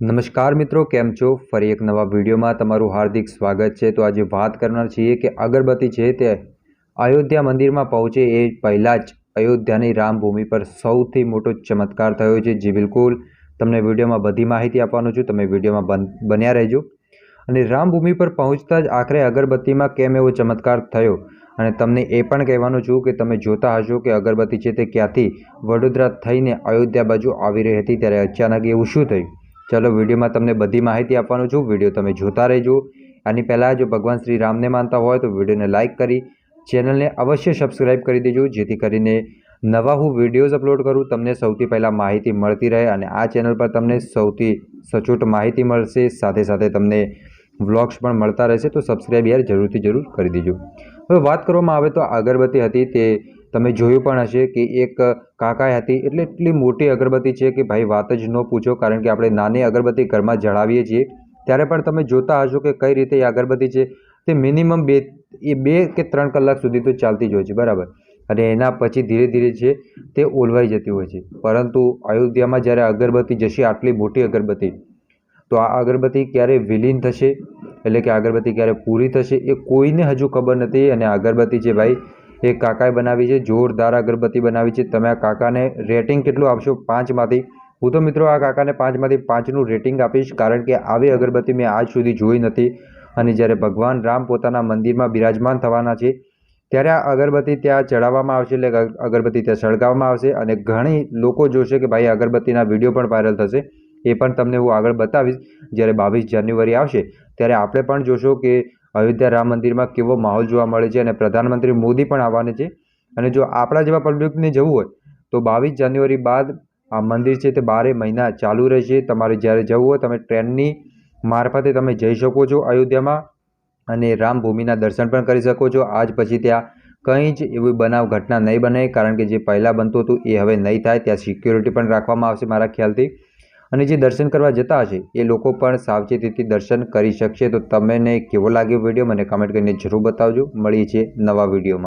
નમસ્કાર મિત્રો, કેમ છો? ફરી એક નવા વિડીયોમાં તમારું હાર્દિક સ્વાગત છે. તો આજે વાત કરનાર છીએ કે અગરબત્તી છે તે અયોધ્યા મંદિરમાં પહોંચે એ પહેલાં જ અયોધ્યાની રામભૂમિ પર સૌથી મોટો ચમત્કાર થયો છે. જે બિલકુલ, તમને વિડીયોમાં બધી માહિતી આપવાનું છું. તમે વિડીયોમાં બન, બન્યા રહેજો. અને રામભૂમિ પર પહોંચતા જ આખરે અગરબત્તીમાં કેમ એવો ચમત્કાર થયો? અને તમને એ પણ કહેવાનું છું કે તમે જોતા હશો કે અગરબત્તી છે તે ક્યાંથી વડોદરા થઈને અયોધ્યા બાજુ આવી રહી હતી, ત્યારે અચાનક એવું શું થયું? ચલો વિડીયોમાં તમને બધી માહિતી આપવાનું છું. વીડિયો તમે જોતા રહેજો. આની પહેલાં જો ભગવાન શ્રી રામને માનતા હોય તો વિડીયોને લાઇક કરી, ચેનલને અવશ્ય સબસ્ક્રાઈબ કરી દેજો. જેથી કરીને નવા હું વિડીયોઝ અપલોડ કરું, તમને સૌથી પહેલાં માહિતી મળતી રહે અને આ ચેનલ પર તમને સૌથી સચોટ માહિતી મળશે. સાથે સાથે તમને વ્લોગ્સ પણ મળતા રહેશે, તો સબસ્ક્રાઈબ યાર જરૂરથી જરૂર કરી દેજો. હવે વાત કરવામાં આવે તો અગરબત્તી હતી તે તમે જોયું પણ હશે કે એક કાકાએ હતી, એટલે એટલી મોટી અગરબત્તી છે કે ભાઈ વાત જ ન પૂછો, કારણ કે આપણે નાની અગરબત્તી ઘરમાં જળાવીએ છીએ. ત્યારે પણ તમે જોતા હશો કે કઈ રીતે એ અગરબત્તી છે, તે મિનિમમ બે, એ બે કે ત્રણ કલાક સુધી તો ચાલતી જ હોય છે, બરાબર. અને એના પછી ધીરે ધીરે છે તે ઓલવાઈ જતી હોય છે. પરંતુ અયોધ્યામાં જ્યારે અગરબત્તી જશે, આટલી મોટી અગરબત્તી તો આ અગરબત્તી ક્યારે વિલીન થશે, એટલે કે અગરબત્તી ક્યારે પૂરી થશે એ કોઈને હજુ ખબર નથી. અને અગરબત્તી છે ભાઈ, એ કાકાએ બનાવી છે, જોરદાર અગરબત્તી બનાવી છે. તમે આ કાકાને રેટિંગ કેટલું આપશો? પાંચમાંથી. હું તો મિત્રો આ કાકાને પાંચમાંથી પાંચનું રેટિંગ આપીશ, કારણ કે આવી અગરબત્તી મેં આજ સુધી જોઈ નથી. અને જ્યારે ભગવાન રામ પોતાના મંદિરમાં બિરાજમાન થવાના છે, ત્યારે આ અગરબત્તી ત્યાં ચડાવવામાં આવશે, એટલે અગરબત્તી ત્યાં સળગાવવામાં આવશે. અને ઘણી લોકો જોશે કે ભાઈ અગરબત્તીના વીડિયો પણ વાયરલ થશે. એ પણ તમને હું આગળ બતાવીશ. જ્યારે બાવીસ જાન્યુઆરી આવશે, ત્યારે આપણે પણ જોશો કે અયોધ્યા રામ મંદિરમાં કેવો માહોલ જોવા મળે છે અને પ્રધાનમંત્રી મોદી પણ આવવાના છે. અને જો આપણા જેવા પબ્લિકને જવું હોય, તો બાવીસ જાન્યુઆરી બાદ આ મંદિર છે તે બારે મહિના ચાલુ રહેશે. તમારે જ્યારે જવું હોય, તમે ટ્રેનની મારફતે તમે જઈ શકો છો અયોધ્યામાં અને રામભૂમિના દર્શન પણ કરી શકો છો. આજ પછી ત્યાં કંઈ જ એવી બનાવ ઘટના નહીં બને, કારણ કે જે પહેલાં બનતું હતું એ હવે નહીં થાય. ત્યાં સિક્યોરિટી પણ રાખવામાં આવશે મારા ખ્યાલથી. અને જે દર્શન કરવા જતા હશે, એ લોકો પણ સાવચેતીથી દર્શન કરી શકશે. તો તમને કેવો લાગ્યો વીડિયો? મને કમેન્ટ કરીને જરૂર બતાવજો. મળીએ છીએ નવા વિડીયોમાં.